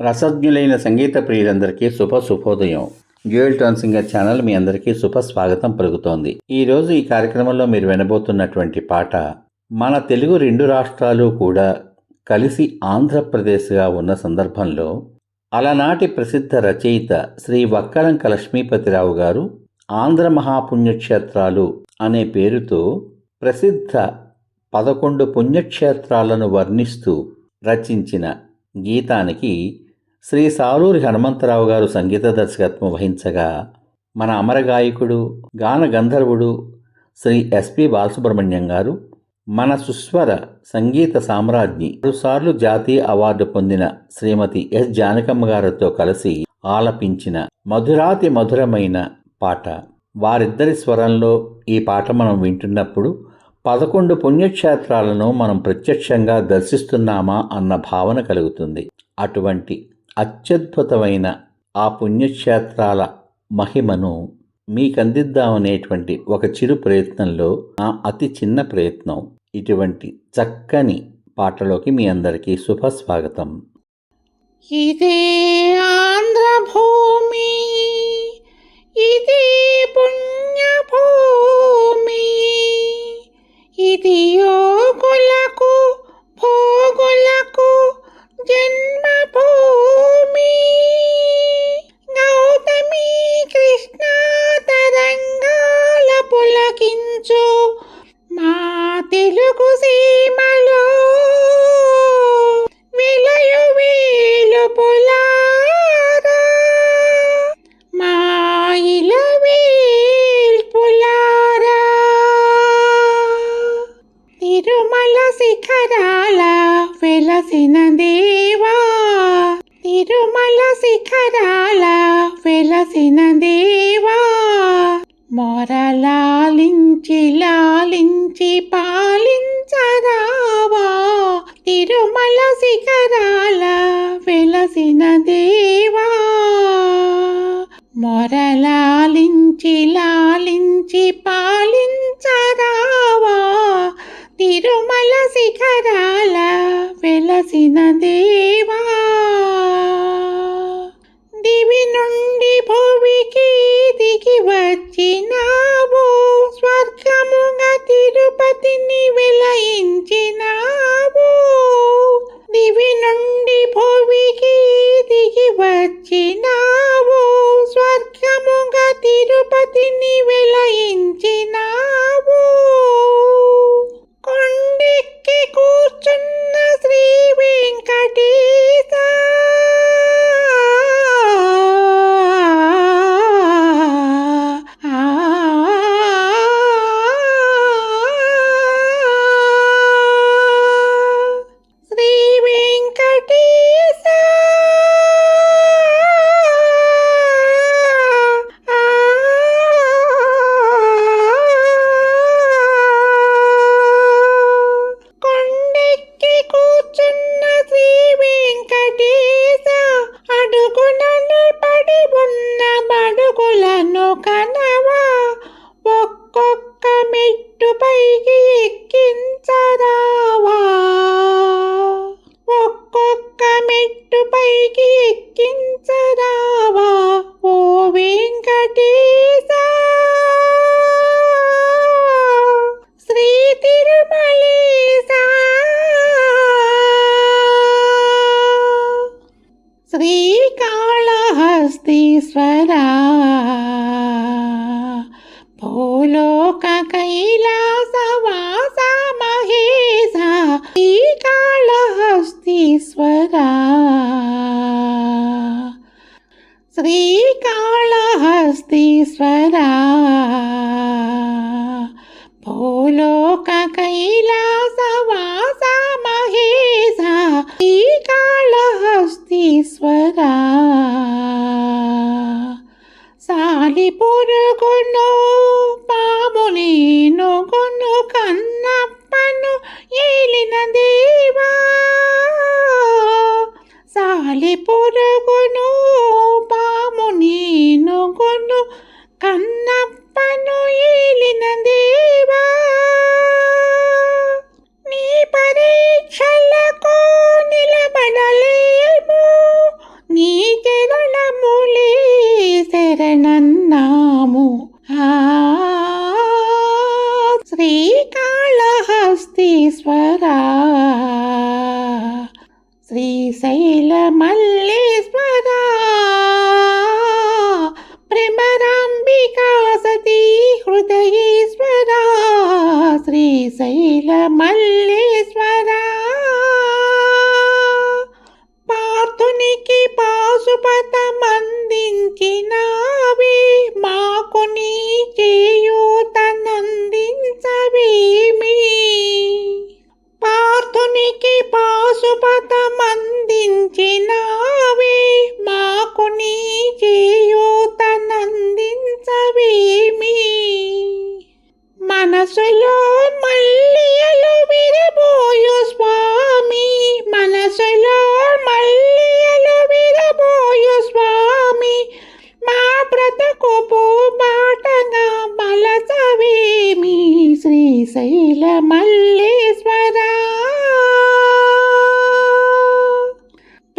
రసజ్ఞులైన సంగీత ప్రియులందరికీ శుభ శుభోదయం. డ్యూయల్ టోన్ సింగర్ ఛానల్ మీ అందరికీ శుభ స్వాగతం పలుకుతోంది. ఈ రోజు ఈ కార్యక్రమంలో మీరు వినబోతున్నటువంటి పాట మన తెలుగు రెండు రాష్ట్రాలు కూడా కలిసి ఆంధ్రప్రదేశ్గా ఉన్న సందర్భంలో అలనాటి ప్రసిద్ధ రచయిత శ్రీ వక్కలంక లక్ష్మీపతిరావు గారు ఆంధ్ర మహాపుణ్యక్షేత్రాలు అనే పేరుతో ప్రసిద్ధ పదకొండు పుణ్యక్షేత్రాలను వర్ణిస్తూ రచించిన గీతానికి శ్రీ సాలూరి హనుమంతరావు గారు సంగీత దర్శకత్వం వహించగా మన అమరగాయకుడు గాన గంధర్వుడు శ్రీ ఎస్పి బాలసుబ్రహ్మణ్యం గారు మన సుస్వర సంగీత సామ్రాజ్ఞి రెండుసార్లు జాతీయ అవార్డు పొందిన శ్రీమతి ఎస్ జానకమ్మ గారితో కలిసి ఆలపించిన మధురాతి మధురమైన పాట. వారిద్దరి స్వరంలో ఈ పాట మనం వింటున్నప్పుడు పదకొండు పుణ్యక్షేత్రాలను మనం ప్రత్యక్షంగా దర్శిస్తున్నామా అన్న భావన కలుగుతుంది. అటువంటి అత్యద్భుతమైన ఆ పుణ్యక్షేత్రాల మహిమను మీకు అందిద్దామనేటువంటి ఒక చిరు ప్రయత్నంలో నా అతి చిన్న ప్రయత్నం. ఇటువంటి చక్కని పాటలోకి మీ అందరికీ శుభ స్వాగతం ఇదే ఆంధ్రభూమి ఇది పుణ్యభూమి ఇది యోగులకు తిరుమల శిఖరాల వెలసిన దేవా తిరుమల శిఖరాల వెలసిన దేవా మొరలాలించి లాలించి పాలించరావా. తిరుమల శిఖరాల వెలసిన దేవా మొరలాలించి లాలించి పాలించరావా. తిరుమల శిఖరాల వెలసిన దేవా దివి నుండి భూమికి దిగి వచ్చినావు. స్వర్గముగా తిరుపతిని వెలయించినావు. దివి నుండి భూమికి దిగి వచ్చినావు. స్వర్గముగా తిరుపతిని వెలయించినావు. Israel.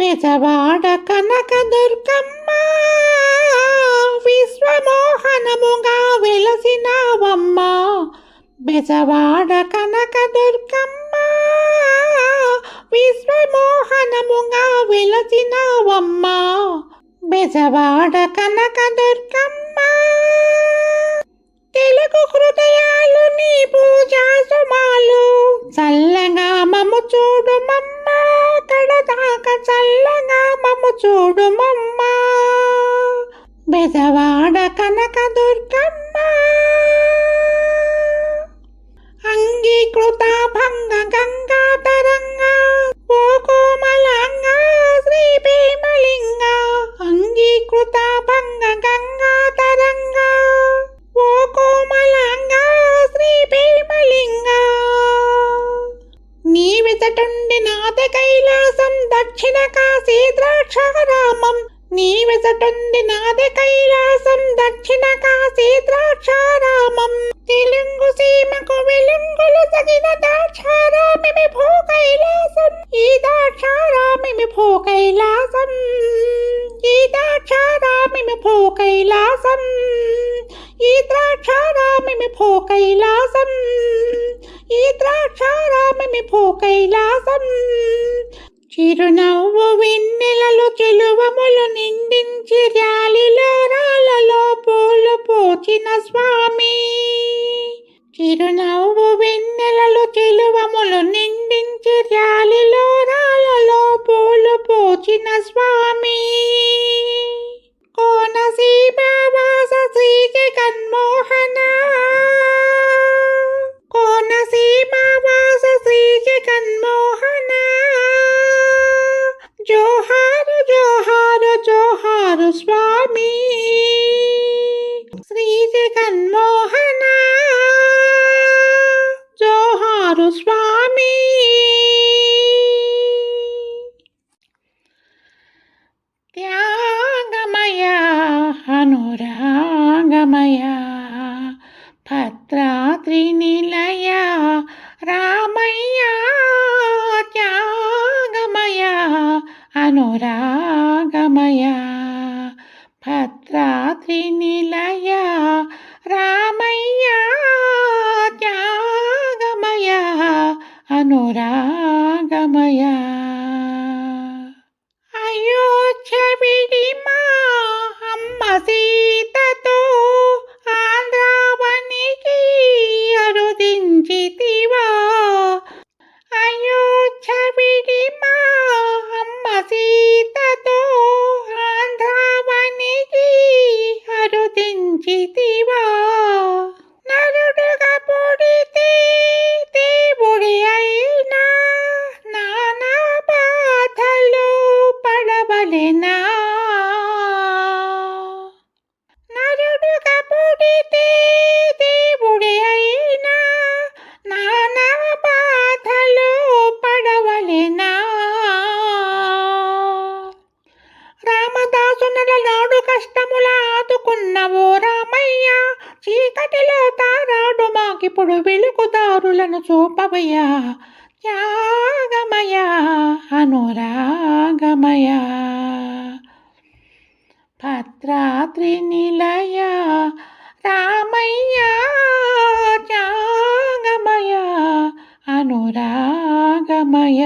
పెదవాడ కనక దుర్గమ్మ విశ్వమోహనముగా వెలసినావమ్మ. బెజవాడ కనక దుర్గమ్మ విశ్వమోహనముగా వెలసినావమ్మ. బెజవాడ కనక దుర్గమ్మ తెలుగు హృదయాలు నీ పూజా సుమాలు. చల్లగా మము చూడుమమ్మ చల్లగా మమ్మ చూడు మమ్మ. బెజవాడ కనక దుర్గమ్మ. అంగీకృత భంగ గంగాధరంగ ఓ కోమలాంగ శ్రీ భీమలింగ. అంగీకృత భంగ నీవితటుండి నాద కైలాసం దక్షిణ కాశీ ద్రాక్షారామం. నీవితటుండి నాదే కైలాసం దక్షిణ కాశీ ద్రాక్షారామం. తెలుగు సీమకు వెలుంగులు తగిన దాక్షారామిమి భూ కైలాసం. ఈ దాక్షారామిమి భూ కైలాసం. ఈ దాక్షారామిమి భూ కైలాసం. ఈ ద్రాక్షారామిమి భూ కైలాసం. ఈ ద్రాక్షారామిమి భూ కైలాసం. చిరునవ్వు వెన్నెలలు చెలువములు నిండించి ర్యాలిలో రాళ్ళలో పూలు పోచిన స్వామి. చిరునవ్వు వెన్నెలలు చెలువములు నిండించి ర్యాలిలో రాళ్ళలో పూలు పోచిన స్వామి. కోనసీమ వాస శ్రీ జగన్మోహన కోనసీమ వాస శ్రీ జగన్మోహన అనురాగమయ చూపవయ్యా త్యాగమయ అనురాగమయ భద్రాద్రి నిలయ రామయ్య త్యాగమయ అనురాగమయ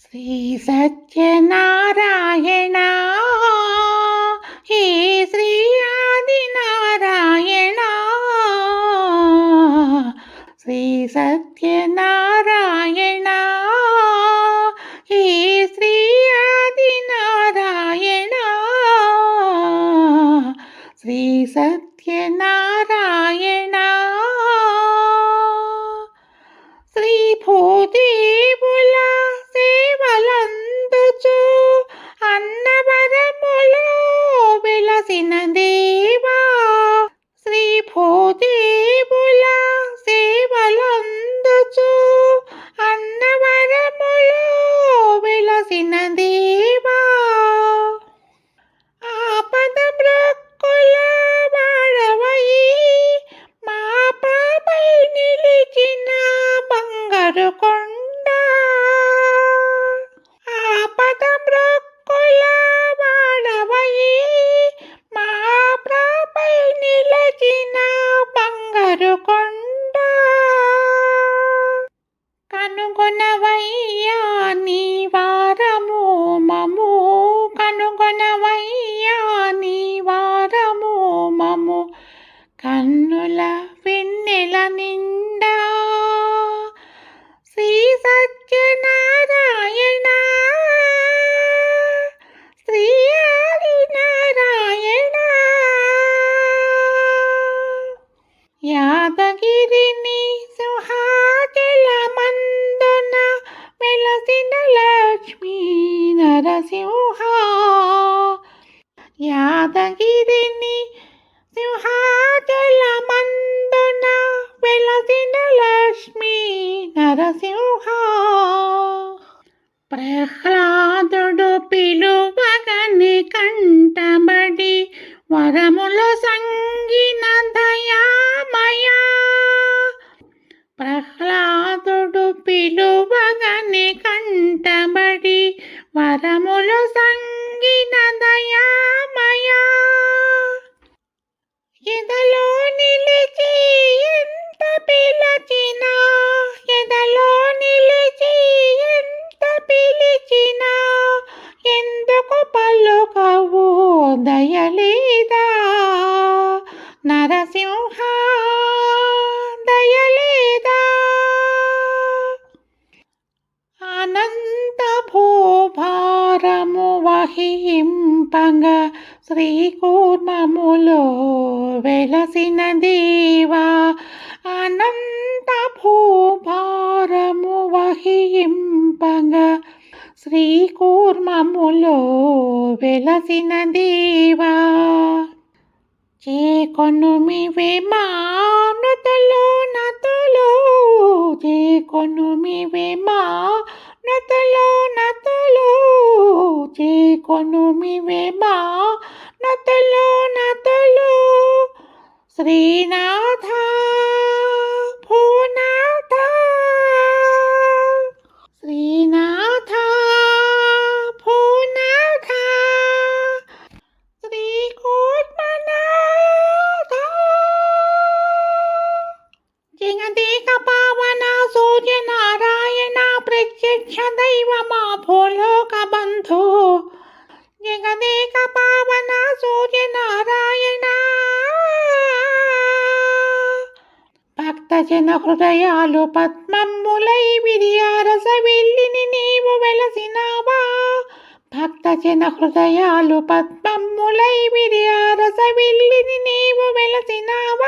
శ్రీ సత్యనా శ్రీ సత్యనారాయణ లక్ష్మీ నరసింహ యాదగిరిని సింహాచల మందున వెలసిన లక్ష్మీ నరసింహ ప్రహ్లాదుడు పిలువగని కంటబడి వరముల సంగిన దయామయా ప్రహ్లాదుడు పిలు భూభారము వహింపంగ శ్రీకూర్మములో వెలసిన దేవా అనంత భూభారము వహింపంగ శ్రీకూర్మములో వెలసిన దేవా చేకొనుమివే మానుతలో నతులు చేకొనుమివే మా నతలో నతలు economy weba natalo natalo Sri Natha Punatha Sri Natha Punatha Sri Kutmanatha Jingadika Pavana Surya Narayana Pratyakshadaiva Mabhola సజన హృదయాలు పద్మములై విరియారస వెళ్ళిని నీవు వెలసినావా? భక్తజన హృదయాలు పద్మములై విరియారస వెళ్ళిని నీవు వెలసినావా?